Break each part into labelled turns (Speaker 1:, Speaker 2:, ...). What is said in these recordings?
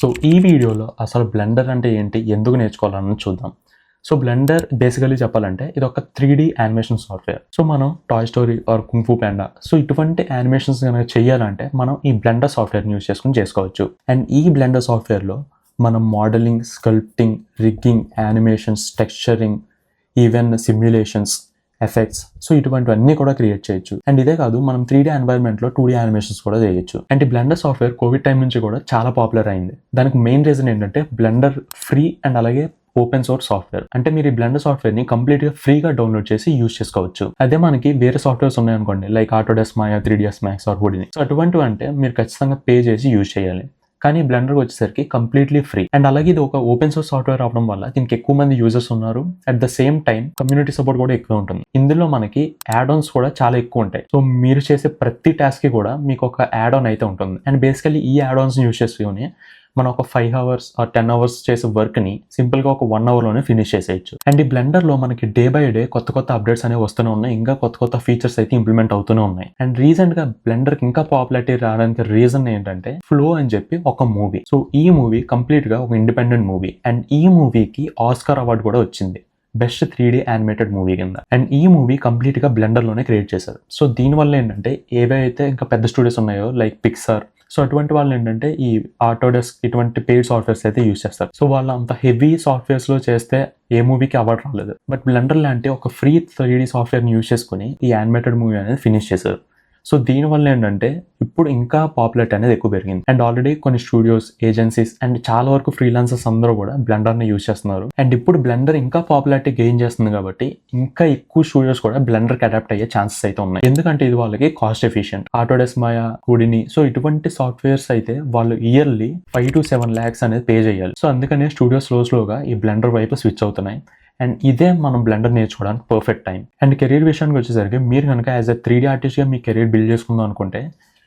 Speaker 1: So ఈ వీడియోలో అసలు బ్లెండర్ అంటే ఏంటి ఎందుకు నేర్చుకోవాలని చూద్దాం. సో బ్లెండర్ బేసికలీ చెప్పాలంటే ఇది ఒక three D animation software so మనం Toy Story or Kung Fu Panda so ఇటువంటి యానిమేషన్స్ కనుక చేయాలంటే మనం ఈ బ్లెండర్ సాఫ్ట్వేర్ని యూస్ చేసుకుని చేసుకోవచ్చు. అండ్ ఈ బ్లెండర్ సాఫ్ట్వేర్లో మనం modelling sculpting rigging animations texturing even simulations effects so ఇటువంటివన్నీ కూడా క్రియేట్ చేయొచ్చు. అండ్ ఇదే కాదు మనం త్రీ డీ ఎన్వైర్న్మెంట్లో టూ డీ యానిమేషన్స్ కూడా చేయొచ్చు. అండ్ ఈ బ్లెండర్ సాఫ్ట్వేర్ కోవిడ్ టైం నుంచి కూడా చాలా పాపులర్ అయింది. దానికి మెయిన్ రీజన్ ఏంటంటే బ్లెండర్ ఫ్రీ అండ్ అలాగే ఓపెన్ సోర్స్ సాఫ్ట్వేర్ అంటే మీరు ఈ బ్లెండర్ సాఫ్ట్వేర్ని కంప్లీట్గా ఫ్రీగా డౌన్లోడ్ చేసి యూజ్ చేసుకోవచ్చు. అదే మనకి వేరే సాఫ్ట్వేర్స్ ఉన్నాయనుకోండి like Autodesk Maya three DS Max or Houdini so అటువంటి అంటే మీరు ఖచ్చితంగా పే చేసి యూజ్ చేయాలి. కానీ బ్లెండర్కి వచ్చేసరికి కంప్లీట్లీ ఫ్రీ అండ్ అలాగే ఇది ఒక ఓపెన్ సోర్స్ సాఫ్ట్వేర్ అవడం వల్ల దీనికి ఎక్కువ మంది యూజర్స్ ఉన్నారు. At the same time community support కూడా ఎక్కువ ఉంటుంది. ఇందులో మనకి యాడ్ ఆన్స్ కూడా చాలా ఎక్కువ ఉంటాయి. సో మీరు చేసే ప్రతి టాస్క్కి కూడా మీకు ఒక యాడ్ ఆన్ అయితే ఉంటుంది. అండ్ బేసికలీ ఈ యాడ్ ఆన్స్ యూజ్ చేసుకుని మనం ఒక five hours or ten hours చేసే వర్క్ని సింపుల్గా ఒక వన్ అవర్లోనే ఫినిష్ చేసేయచ్చు. అండ్ ఈ బ్లెండర్లో మనకి డే బై డే కొత్త కొత్త అప్డేట్స్ అనేవి వస్తూనే ఉన్నాయి. ఇంకా కొత్త కొత్త ఫీచర్స్ అయితే ఇంప్లిమెంట్ అవుతూనే ఉన్నాయి. అండ్ రీసెంట్గా బ్లెండర్కి బ్లెండర్కి ఇంకా పాపులారిటీ రావడానికి రీజన్ ఏంటంటే ఫ్లో అని చెప్పి ఒక మూవీ సో ఈ మూవీ కంప్లీట్గా ఒక ఇండిపెండెంట్ మూవీ అండ్ ఈ మూవీకి ఆస్కార్ అవార్డు కూడా వచ్చింది. Best three D animated movie కింద. అండ్ ఈ మూవీ కంప్లీట్గా బ్లెండర్లోనే క్రియేట్ చేశారు. సో దీనివల్ల ఏంటంటే ఏవైతే ఇంకా పెద్ద స్టూడియోస్ ఉన్నాయో లైక్ పిక్సార్ సో అటువంటి వాళ్ళు ఏంటంటే ఈ ఆటోడెస్క్ ఇటువంటి పెయిడ్ సాఫ్ట్వేర్స్ అయితే యూస్ చేస్తారు. సో వాళ్ళు అంత హెవీ సాఫ్ట్వేర్స్లో చేస్తే ఏ మూవీకి అవార్డు రాలేదు. బట్ బ్లెండర్ లాంటి ఒక ఫ్రీ త్రీ డీ సాఫ్ట్వేర్ని యూస్ చేసుకుని ఈ యానిమేటెడ్ మూవీ అనేది ఫినిష్ చేశారు. సో దీనివల్ల ఏంటంటే ఇప్పుడు ఇంకా పాపులారిటీ అనేది ఎక్కువ పెరిగింది. అండ్ ఆల్రెడీ కొన్ని స్టూడియోస్ ఏజెన్సీస్ అండ్ చాలా వరకు ఫ్రీలాన్సర్స్ అందరూ కూడా బ్లెండర్ని యూజ్ చేస్తున్నారు. అండ్ ఇప్పుడు బ్లెండర్ ఇంకా పాపులారిటీ గెయిన్ చేస్తుంది కాబట్టి ఇంకా ఎక్కువ స్టూడియోస్ కూడా బ్లెండర్కి అడాప్ట్ అయ్యే ఛాన్సెస్ అయితే ఉన్నాయి. ఎందుకంటే ఇది వాళ్ళకి cost efficient Autodesk Maya కూడిని so ఇటువంటి సాఫ్ట్వేర్స్ అయితే వాళ్ళు yearly five to seven lakhs అనేది పే చేయాలి. సో అందుకనే స్టూడియో స్లో స్లోగా ఈ బ్లెండర్ వైపు స్విచ్ అవుతున్నాయి. అండ్ ఇదే మనం బ్లెండర్ నేర్చుకోవడానికి పర్ఫెక్ట్ టైం అండ్ కెరీర్ విషయానికి వచ్చేసరికి మీరు కనుక యాజ్ అ త్రీ డీ ఆర్టిస్ట్గా మీ కెరీర్ బిల్డ్ చేసుకుందాం అనుకుంటే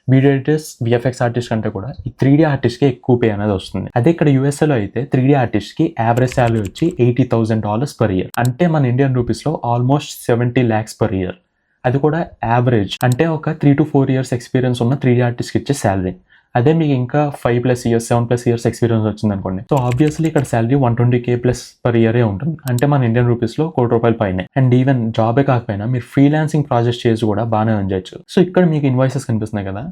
Speaker 1: వీడియో ఎడిటర్స్ విఎఫ్ఎక్స్ ఆర్టిస్ట్ కంటే కూడా ఈ త్రీ డీ ఆర్టిస్ట్కి ఎక్కువ పే అనేది వస్తుంది. అదే ఇక్కడ యూఎస్ఏలో అయితే త్రీ డీ ఆర్టిస్ట్కి యావరేజ్ శాలరీ వచ్చి eighty thousand dollars per year అంటే మన ఇండియన్ రూపీస్లో almost seventy lakhs per year అది కూడా యావరేజ్ అంటే ఒక three to four years experience ఉన్న త్రీ డీ ఆర్టిస్ట్కి ఇచ్చే శాలరీ అదే మీకు ఇంకా five plus years seven plus years experience వచ్చింది అనుకోండి సో ఆబ్వియస్లీ ఇక్కడ salary one twenty K plus per ఇయరే ఉంటుంది. అంటే మన ఇండియన్ రూపీస్లో కోటి రూపాయల పైన. అండ్ ఈవెన్ జాబే కాకపోయినా మీరు ఫ్రీలాన్సింగ్ ప్రాజెక్ట్ చేసి కూడా బాగానే చేయొచ్చు. సో ఇక్కడ మీకు ఇన్వాయిసెస్ కనిపిస్తున్నాయి కదా.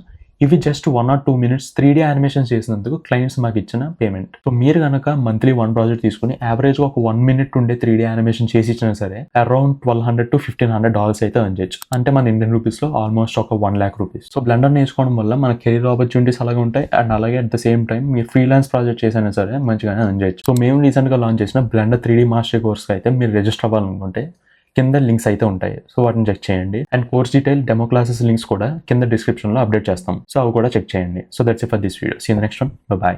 Speaker 1: ఇవి just one or two minutes three D animation చేసినందుకు క్లయింట్స్ మాకు ఇచ్చిన పేమెంట్ సో మీరు కనుక మంత్లీ వన్ ప్రాజెక్ట్ తీసుకుని యావరేజ్ ఒక వన్ మినిట్ ఉండే త్రీ డీ యానిమేషన్ చేసి ఇచ్చినా సరే around twelve hundred to fifteen hundred dollars అయితే ఎర్న్ చేయొచ్చు. అంటే మన ఇండియన్ రూపీస్లో ఆల్మోస్ట్ ఒక one lakh rupees so Blender నేర్చుకోవడం వల్ల మన కెరీర్ ఆపర్చునిటీస్ అలాగే ఉంటాయి అండ్ అలాగే అట్ ద సేమ్ టైం మీరు ఫ్రీలాన్స్ ప్రాజెక్ట్ చేసినా సరే మంచిగానే ఎర్న్ చేయొచ్చు. సో మేము రీసెంట్గా లాంచ్ చేసిన Blender three D master course అయితే మీరు రిజిస్టర్ అవ్వాలనుకుంటే కింద లింక్స్ అయితే ఉంటాయి. సో వాటిని చెక్ చేయండి. And course detail demo classes links కూడా కింద డిస్క్రిప్షన్లో అప్డేట్ చేస్తాం. సో అవి కూడా చెక్ చేయండి. So that's for this video see next one bye